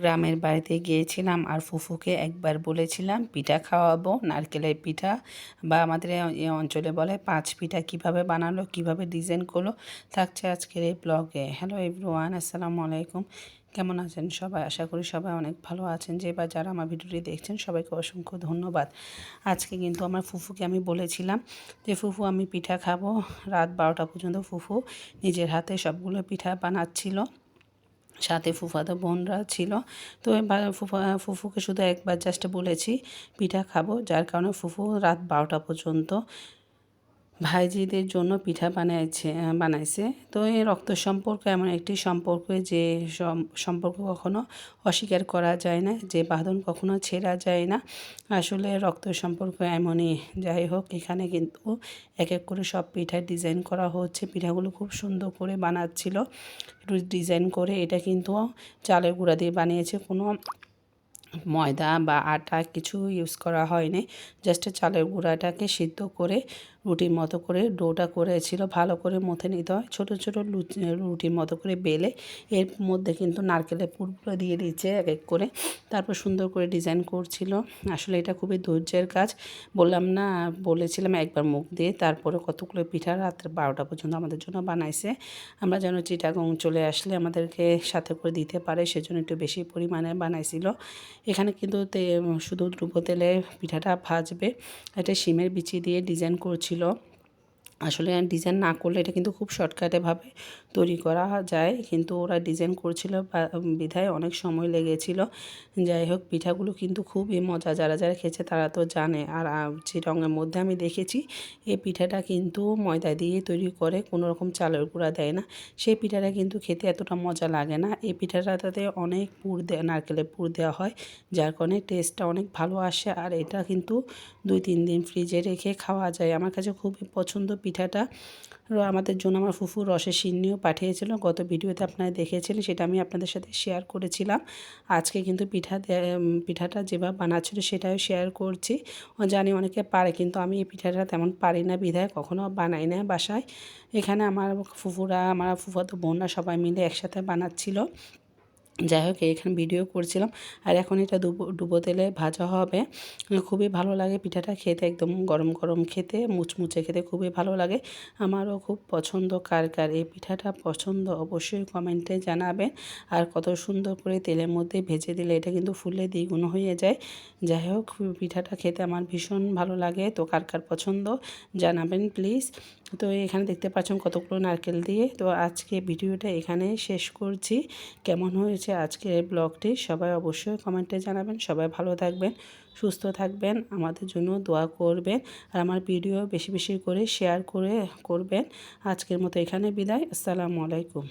গ্রামের বাড়িতে গিয়েছিলাম আর ফুফুকে একবার বলেছিলাম, পিঠা খাওয়াবো, নারকেলের পিঠা বা আমাদের এই অঞ্চলে বলে পাঁচ পিঠা কীভাবে বানালো, কীভাবে ডিজাইন করল, থাকছে আজকের এই ব্লগে হ্যালো এভরিওয়ান আসসালামু আলাইকুম। কেমন আছেন সবাই? আশা করি সবাই অনেক ভালো আছেন। যে বা যারা আমার ভিডিওটি দেখছেন, সবাইকে অসংখ্য ধন্যবাদ। আজকে কিন্তু আমার ফুফুকে আমি বলেছিলাম যে, ফুফু, আমি পিঠা খাব। রাত বারোটা পর্যন্ত ফুফু নিজের হাতে সবগুলো পিঠা বানাচ্ছিল। সাথে ফুফাদা বোনরা ছিল। তো ফুফা, ফুফুকে শুধু একবার জাস্ট বলেছি, পিঠা খাব, যার কারণে ফুফু রাত বারোটা পর্যন্ত ভাইজিদের জন্য পিঠা বানাইছে বানাইছে। তো এই রক্ত সম্পর্ক এমন একটি সম্পর্ক যে সম্পর্ক কখনো অস্বীকার করা যায় না, যে বাঁধন কখনো ছেঁড়া যায় না। আসলে রক্ত সম্পর্ক এমনই। যাই হোক, এখানে কিন্তু এক এক করে সব পিঠার ডিজাইন করা হচ্ছে। পিঠাগুলো খুব সুন্দর করে বানাচ্ছিল। একটু ডিজাইন করে এটা কিন্তু চালের গুঁড়া দিয়ে বানিয়েছে। কোনো ময়দা বা আটা কিছু ইউজ করা হয়নি। জাস্ট চালের গুঁড়াটাকে সিদ্ধ করে রুটির মতো করে ডোটা করেছিল, ভালো করে মথে নিতে হয়। ছোটো ছোটো রুটির মতো করে বেলে এর মধ্যে কিন্তু নারকেলের পুরগুলো দিয়ে দিচ্ছে এক এক করে। তারপর সুন্দর করে ডিজাইন করছিল। আসলে এটা খুবই ধৈর্যের কাজ। বললাম না, বলেছিলাম একবার মুখ দিয়ে। তারপরে কতগুলো পিঠা রাত্রে বারোটা পর্যন্ত আমাদের জন্য বানাইছে। আমরা যেন চিটাগং চলে আসলে আমাদেরকে সাথে করে দিতে পারে, সেজন্য একটু বেশি পরিমাণে বানাইছিল। এখানে কিন্তু শুধু ডুবো তেলে পিঠাটা ভাজবে। এটা শিমের বিচি দিয়ে ডিজাইন করছিল। ছিল আসলে ডিজাইন না করলে এটা কিন্তু খুব শর্টকাটেভাবে তৈরি করা যায়। কিন্তু ওরা ডিজাইন করছিল বিধায় অনেক সময় লেগেছিল। যাই হোক, পিঠাগুলো কিন্তু খুবই মজা। যারা যারা খেয়েছে তারা তো জানে। আর যে রঙের মধ্যে আমি দেখেছি, এই পিঠাটা কিন্তু ময়দা দিয়ে তৈরি করে, কোনো রকম চালের গুঁড়া দেয় না। সেই পিঠাটা কিন্তু খেতে এতটা মজা লাগে না। এই পিঠাটাতে অনেক পুর দেয় নারকেলের পুর দেওয়া হয়, যার কারণে টেস্টটা অনেক ভালো আসে। আর এটা কিন্তু দুই, তিন দিন ফ্রিজে রেখে খাওয়া যায়। আমার কাছে খুবই পছন্দ পিঠাটা আমাদের জন্য আমার ফুফু রসের সিন্নিও পাঠিয়েছিল। গত ভিডিওতে আপনারা দেখেছিলেন, সেটা আমি আপনাদের সাথে শেয়ার করেছিলাম। আজকে কিন্তু পিঠা পিঠাটা যেভাবে বানাচ্ছিল, সেটাও শেয়ার করছি। জানি অনেকে পারে, কিন্তু আমি এই পিঠাটা তেমন পারি না, বিধায় কখনও বানাই না বাসায়। এখানে আমার ফুফুরা, আমার ফুফাতো বোনরা সবাই মিলে একসাথে বানাচ্ছিল। যাই হোক এখানে ভিডিও করছিলাম। আর এখন এটা ডুবো ডুবো তেলে ভাজা হবে। খুবই ভালো লাগে পিঠাটা খেতে, একদম গরম গরম খেতে, মুচমুচে খেতে খুবই ভালো লাগে। আমারও খুব পছন্দ। কার কার এই পিঠাটা পছন্দ অবশ্যই কমেন্টে জানাবেন। আর কত সুন্দর করে তেলের মধ্যে ভেজে দিলে এটা কিন্তু ফুলে দ্বিগুণ হয়ে যায়। যাই হোক, পিঠাটা খেতে আমার ভীষণ ভালো লাগে। তো কার কার পছন্দ জানাবেন প্লিজ তো এখানে দেখতে পাচ্ছেন কতগুলো নারকেল দিয়ে। তো আজকে ভিডিওটা এখানে শেষ করছি। কেমন হয়েছে আজকের এই ব্লগটি। সবাই অবশ্যই কমেন্টে জানাবেন। সবাই ভালো থাকবেন, সুস্থ থাকবেন, আমাদের জন্য দোয়া করবেন আর আমার ভিডিও বেশি বেশি করে শেয়ার করে করবেন। আজকের মতো এখানে বিদায়। আসসালামু আলাইকুম।